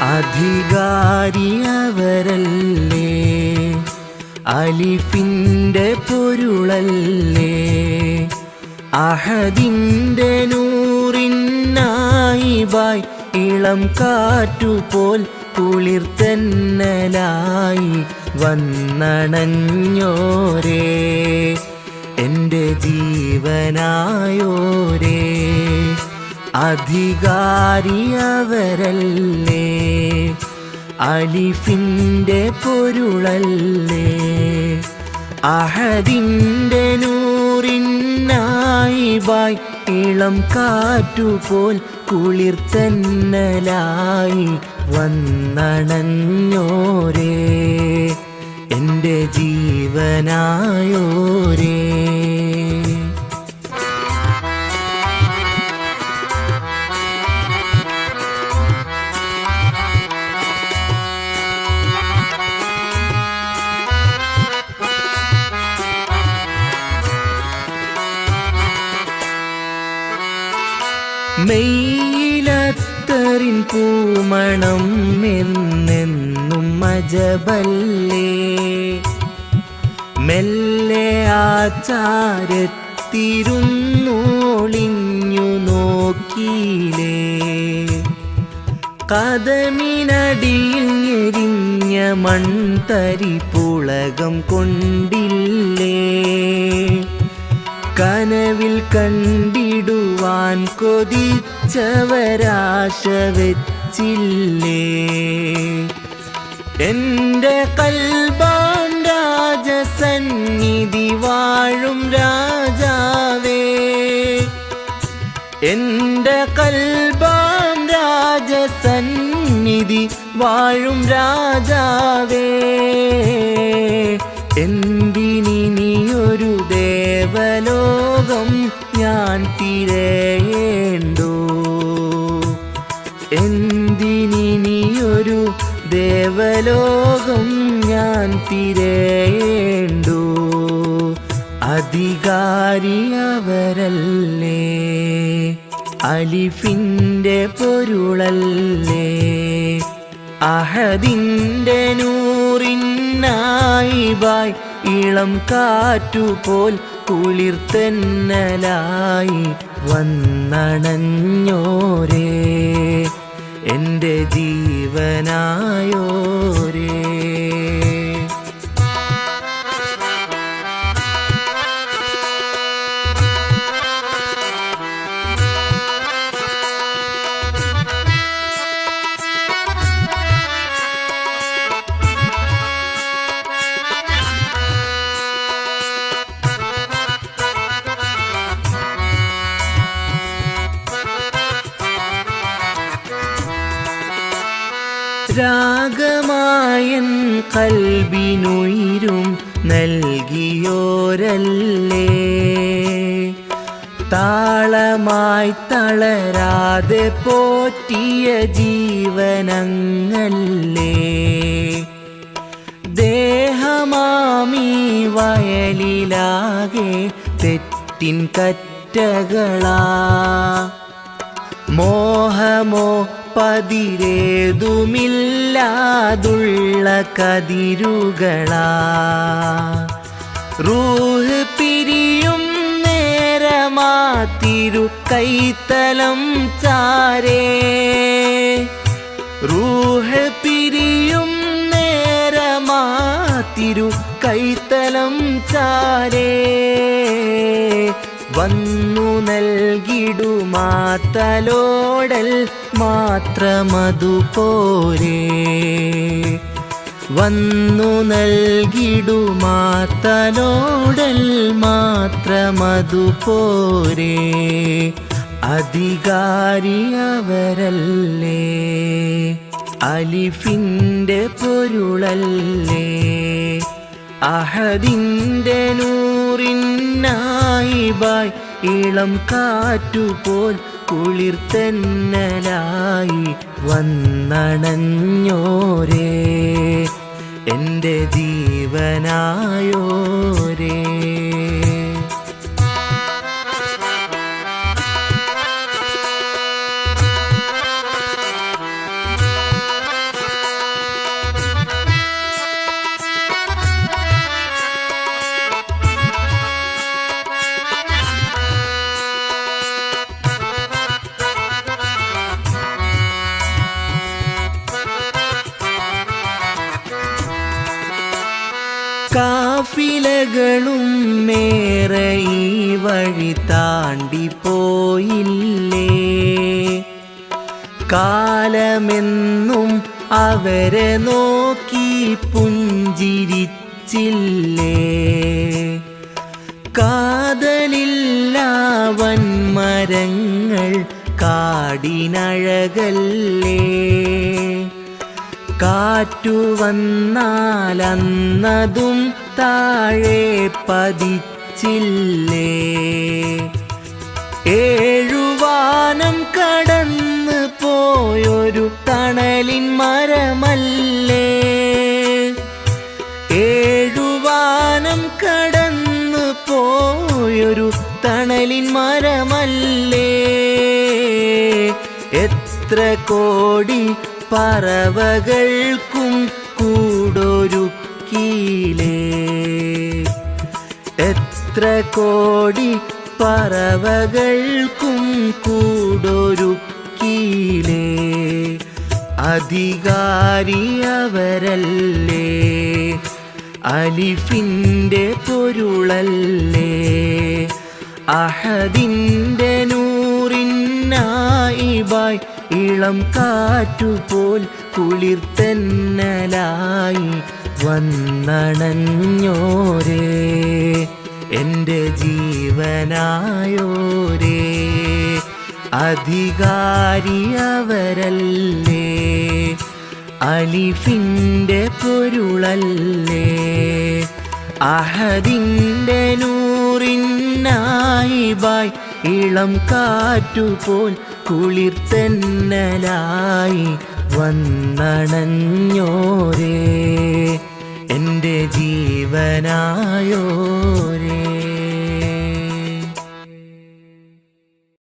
അധികാരിയവരല്ലേ? അലിഫിന്റെ പൊരുളല്ലേ? അഹദിന്റെ നൂറിനായിബായ് ഇളം കാറ്റുപോൽ കുളിർത്തന്നലായി വന്നണഞ്ഞോരേ. എന്റെ ജീവനായോരേ. അധികാരിയവരല്ലേ? അലിഫിന്റെ പൊരുളല്ലേ? അഹദിന്റെ നൂറിനായിബായ് ഇളം കാറ്റുപോൽ കുളിർത്തന്നലായി വന്നണഞ്ഞോരേ. എന്റെ ജീവനായോരേ. മെയ്യിലത്തറിൻ പൂമണം എന്നെന്നും മജബല്ലേ മെല്ലെ ആചാരത്തിരുന്നോളിഞ്ഞു നോക്കിയിലേ? കഥമിനടിയിൽ ഞെരിഞ്ഞ മൺതരി പുളകം കൊണ്ടില്ലേ? കനവിൽ കണ്ടിടുവാൻ കൊതിച്ചവരാശ വെച്ചില്ലേ എന്റെ കൽബാം രാജസന്നിധി വാഴും രാജാവേ. എന്റെ കൽബാം രാജസന്നിധി വാഴും രാജാവേ. എന്തിനിയൊരു ദേവലോകം ഞാൻ തിരയേണ്ടോ. എന്തിനിയൊരു ദേവലോകം ഞാൻ തിരയേണ്ടു. അധികാരിയവരല്ലേ? അലിഫിന്റെ പൊരുളല്ലേ? അഹദിന്റെ നൂറിനായിബായ് ഇളം കാറ്റുപോൽ കുളിർത്തന്നലായി വന്നണഞ്ഞോരേ. എന്റെ ജീവനായോരേ. രാഗമായൻ കൽബിനുയിരും നൽകിയോരല്ലേ? താളമായി തളരാതെ പോറ്റിയ ജീവനങ്ങല്ലേ? ദേഹമാമീ വയലിലാകെ തെറ്റിൻ കറ്റകളാ. മോഹമോ പതിരേതുമില്ലാതുള്ള കതിരുകളാ. റൂഹ് പിരിയും നേരമാതിരു കൈത്തലം ചാരേ. റൂഹ് പിരിയും നേരമാതിരു കൈത്തലം ചാരേ. വന്നു നൽകിടുമാത്തലോടൽ മാത്രമതു പോരേ വന്നു നൽകിടുമാത്തലോടൽ മാത്രമതു പോരേ അധികാരിയവരല്ലേ? അലിഫിന്റെ പൊരുളല്ലേ? അഹദിന്റെ നൂറിനായിബായ് ഇളം കാറ്റുപോൽ കുളിർത്തന്നലായി വന്നണഞ്ഞോരേ. എന്റെ ജീവനായോരേ കാഫിലകളും മേറെ ഈ വഴി താണ്ടി പോയില്ലേ? കാലമെന്നും അവരെ നോക്കി പുഞ്ചിരിച്ചില്ലേ? കാതലില്ലാവൻ മരങ്ങൾ കാടിനഴകല്ലേ? കാറ്റു വന്നാലന്നതും താഴെ പതിച്ചില്ലേ? ഏഴുവാനം കടന്ന് പോയൊരു തണലിൻ മരമല്ലേ? ഏഴുവാനം കടന്ന് പോയൊരു തണലിൻ മരമല്ലേ? എത്ര കോടി പറവകൾക്കും കൂടൊരുക്കിയിലേ എത്ര കോടി പറവകൾക്കും കൂടൊരുക്കിയിലേ അധികാരി അവരല്ലേ അലിഫിന്റെ പൊരുളല്ലേ? അഹദിന്റെ നൂറിനായിബായ് ഇളം കാറ്റുപോൽ കുളിർത്തന്നലായി വന്നണഞ്ഞോരേ എന്റെ ജീവനായോരേ. അധികാരി അവരല്ലേ അലിഫിന്റെ പൊരുളല്ലേ അഹദിന്റെ നൂറിനായിബായ് ഇളം കാറ്റുപോൽ കുളിർത്തന്നലായി വന്നണഞ്ഞോരേ. എന്റെ ജീവനായോരേ.